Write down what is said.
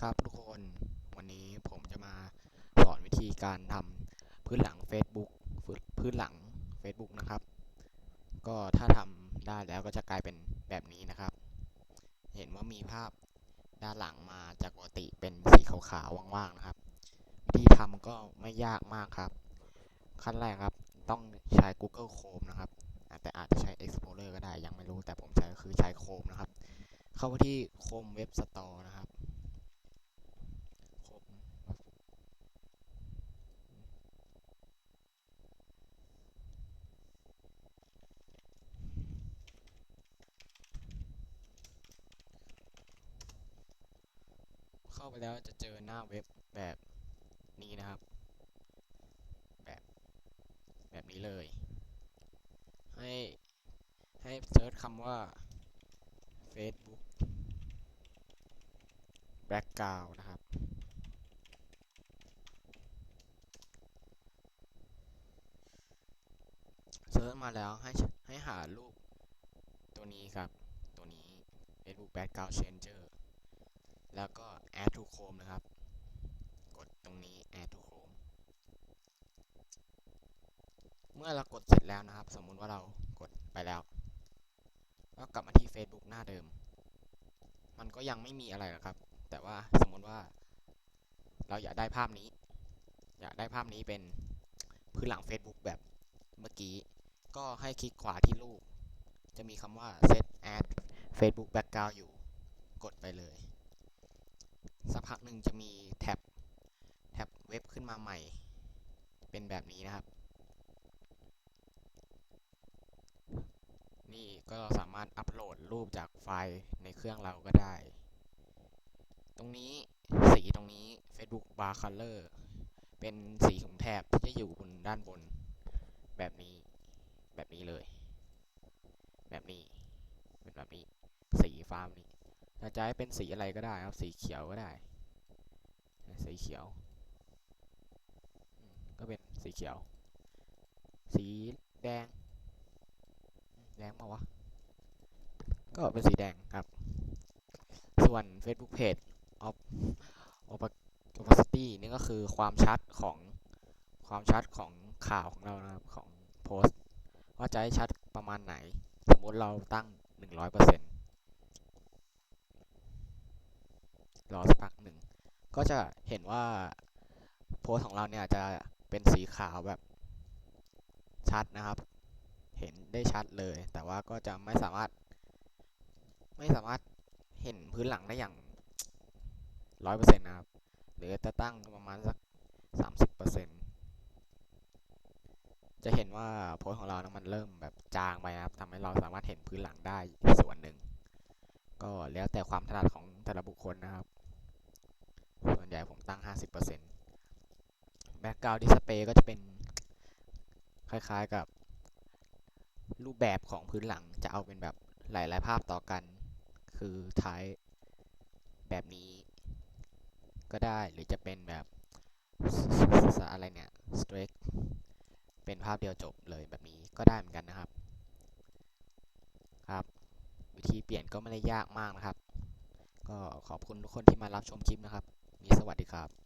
ครับทุกคน วันนี้ผมจะมาสอนวิธีการทำพื้นหลัง Facebook พื้นหลัง Facebook นะครับ ก็ถ้าทำได้แล้วก็จะกลายเป็นแบบนี้นะครับ เห็นว่ามีภาพด้านหลังมาจากปกติเป็นสีขาวๆว่างๆนะครับ วิธีทำก็ไม่ยากมากครับ ขั้นแรกครับต้องใช้ Google Chrome นะครับ แต่อาจจะใช้ Explorer ก็ได้ยังไม่รู้แต่ผมใช้คือใช้ Chrome นะครับ เข้าไปที่ Chrome Web Store นะครับ Chrome เข้าไปแล้วจะเจอหน้าเว็บแบบนี้นะครับ แบบแบบนี้เลย ให้ให้เซิร์ชคำว่า Facebook background นะครับ เซิร์ชมาแล้วให้ให้หารูปตัวนี้ครับ ตัวนี้ Facebook background changer แล้วก็ add to Chrome นะครับ กดตรงนี้ add to Chrome เมื่อเรากดเสร็จแล้วนะครับ สมมุติว่าเรากดไปแล้ว ก็กลับมาที่ Facebook หน้าเดิม มันก็ยังไม่มีอะไรหรอกครับ แต่ว่าสมมติว่า เราอยากได้ภาพนี้ อยากได้ภาพนี้เป็นพื้นหลัง Facebook แบบเมื่อกี้ ก็ให้คลิกขวาที่รูป จะมีคำว่า set add Facebook background อยู่ กดไปเลย สักพักหนึ่งจะมีแท็บแท็บเว็บขึ้นมาใหม่ เป็นแบบนี้นะครับ นี่ก็สามารถอัปโหลดรูปจากไฟล์ในเครื่องเราก็ได้ ตรงนี้สีตรงนี้ Facebook Bar Color เป็นสีของแถบที่จะอยู่บนด้านบน แบบนี้แบบนี้เลย แบบนี้ เป็นแบบนี้ สีฟ้านี้ ถ้าจะให้เป็นสีอะไรก็ได้ครับ สีเขียวก็ได้ สีเขียว ก็เป็นสีเขียว สีแดง แดงมาวะ ก็เป็นสีแดงครับ ส่วน Facebook Page of opacity นี่ก็คือความชัดของความชัดของข่าวของเรานะครับของโพสต์ว่าจะให้ชัดประมาณไหน สมมติเราตั้ง 100% รอสักพักหนึ่ง ก็จะเห็นว่าโพสของเราเนี่ยจะเป็นสีขาวแบบชัดนะครับ เห็นได้ชัดเลย แต่ว่าก็จะไม่สามารถ ไม่สามารถเห็นพื้นหลังได้อย่างร้อยเปอร์เซ็นต์นะครับ หรือจะตั้งประมาณสักสามสิบเปอร์เซ็นต์จะเห็นว่าโพสของเรานะมันเริ่มแบบจางไปนะครับทำให้เราสามารถเห็นพื้นหลังได้ส่วนหนึ่ง ก็แล้วแต่ความถนัดของแต่ละบุคคลนะครับ ญ่ผมตั้ง 50% Background Display ก็จะเป็นคล้ายๆกับรูปแบบของพื้นหลังจะเอาเป็นแบบหลายๆภาพต่อกัน คือท้ายแบบนี้ก็ได้หรือจะเป็นแบบอะไรเนี่ย straight เป็นภาพเดียวจบเลยแบบนี้ก็ได้เหมือนกันนะครับ ครับ วิธีเปลี่ยนก็ไม่ได้ยากมากนะครับ ก็ขอบคุณทุกคนที่มารับชมคลิปนะครับ นี้สวัสดีครับ